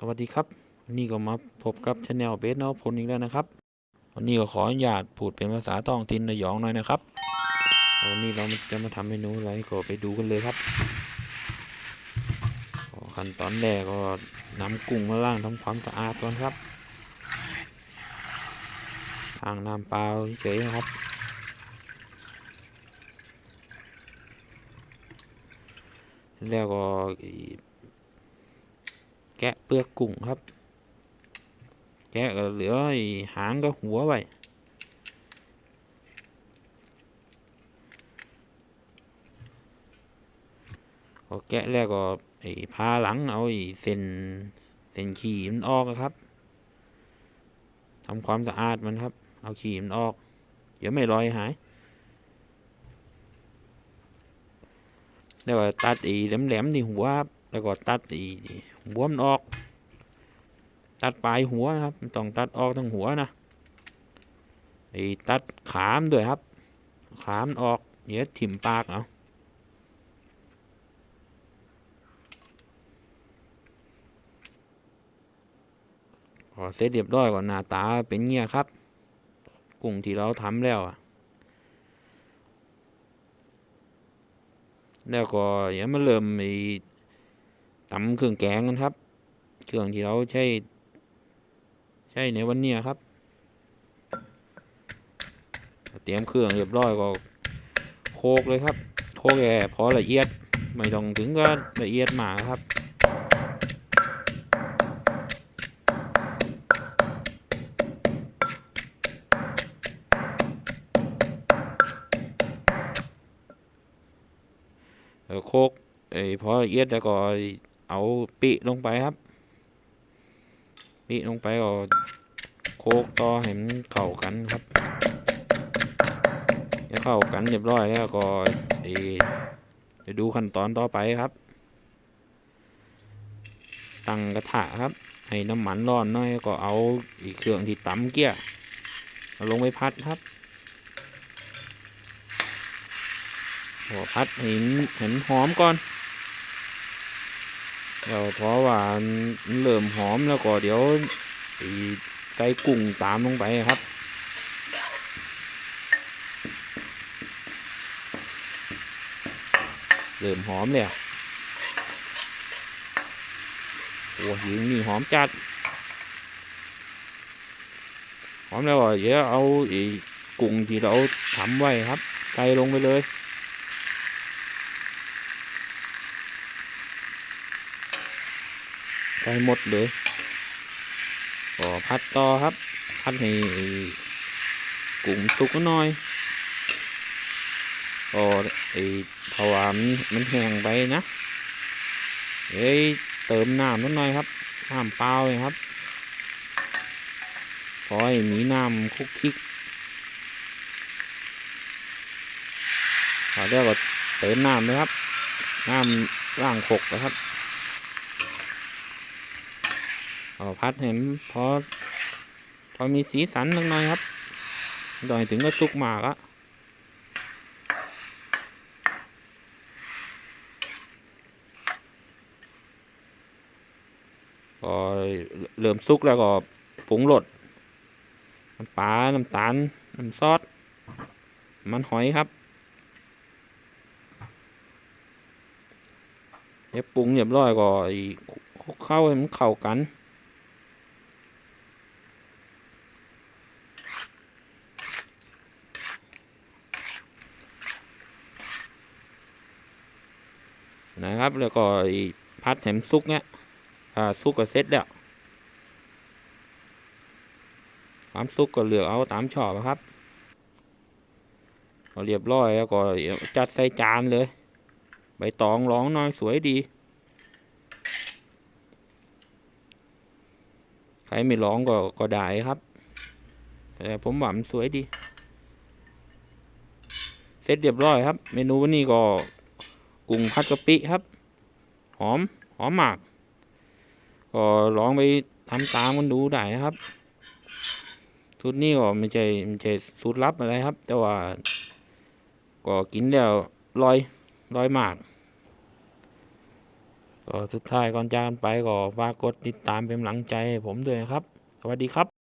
สวัสดีครับวันนี้ก็มาพบกับชาแนลเบสนอพลอีกแล้วนะครับ วันนี้ก็ขออนุญาตพูดเป็นภาษาท้องถิ่นระยองหน่อยนะครับ วันนี้เราจะมาทำเมนูอะไรก็ไปดูกันเลยครับขั้นตอนแรกก็นำกุ้งมาล้างทำความสะอาดก่อนครับล้างน้ำเปล่าเฉยๆนะครับแล้วก็ แกะเปลือกกุ้งครับ แกะก็เหลือไอหางกับหัวไว้ก็แกะแล้วก็ไอ้พาหลังเอาไอ้เส้นเส้นขี้มันออกครับทำความสะอาดมันครับ เอาขี้มันออก เดี๋ยวไม่ลอยหาย แล้วก็ตัดไอ้แหลมๆที่หัวครับแล้วก็ตัดไอ้ หัวมันออก ตัดปลายหัวนะครับต้องตัดออกทั้งหัวนะไอ้ตัดขามด้วยครับ ขามออกเดี๋ยวถิ่มปากเอาพอเสร็จเรียบร้อยก่อนหน้าตาเป็นเงี้ยครับ กุ้งที่เราทำแล้วอะแล้วก็อย่ามาเริ่มไอ ตำเครื่องแกงกันครับ เครื่องที่เราใช้ ใช้ในวันนี้ครับเตรียมเครื่องเรียบร้อยก็โคกเลยครับ โคกแค่พอละเอียดไม่ต้องถึงก็ละเอียดมากครับโคกไอ้พอละเอียดแล้วก็ เอาปิลงไปครับ ปิลงไปก็โคกต่อให้มันเข้ากันครับจะเข้ากันเรียบร้อยแล้วก็ไอ้เดี๋ยวดูขั้นตอนต่อไปครับ ตั้งกระทะครับ ให้น้ำมันร้อนหน่อยก็เอาอีเครื่องที่ตำเกี้ยเอาลงไปพัดครับหัวพัดให้เห็นหอมก่อน เดี๋ยวเพราะว่าเริ่มหอมแล้วก็เดี๋ยวใส่กุ้งตามลงไปครับเริ่มหอมเลยอะโอ้ยิงนี่หอมจัด หอมแล้วเดี๋ยวเอาไอ้กุ้งที่เราทำไว้ครับใส่ลงไปเลย ใส่หมดเลยก็พัดต่อครับ พัดให้กุ้งสุกหน่อยก็ไอ้เพราวามันมันแห้งไปนะเอ้ยเติมน้ำนิดหน่อยครับน้ำเปล่าเลยครับพอให้มีน้ำคุกคิกพอแล้วก็เติมน้ำเลยครับน้ำล่างขกนะครับ เอาพัดเห็นพอพอมีสีสันนิดหน่อยครับดอยถึงก็สุกมากอะก็เริ่มสุกแล้วก็ปรุงรสน้ำปลา น้ำตาล น้ำซอส มันหอยครับเดี๋ยวปรุงเรียบร้อยก็อ้คลุกเข้าให้มันเข้ากัน นะครับ แล้วก็อ้พัดแหมซุกเนี้ยอ่าซุกก็เสร็จแล้วความซุกก็เลือกเอาตามชอบอะครับเรียบร้อยแล้วก็จัดใส่จานเลย ใบตองร้องน้อยสวยดี ใครไม่ร้องก็ก็ได้ครับ แต่ผมว่ามันสวยดี เสร็จเรียบร้อยครับ เมนูวันนี้ก็ กุ้งผัดกะปิครับ หอม หอมมาก ก็ลองไปทำตามกันดูได้นะครับสูตรนี้ก็ไม่ใช่ไม่ใช่สูตรลับอะไรครับ แต่ว่า ก็กินแล้วลอยลอยมาก ก็สุดท้ายก่อนจากไปก็ฝากกดติดตามเป็นกำลังใจผมด้วยครับ สวัสดีครับ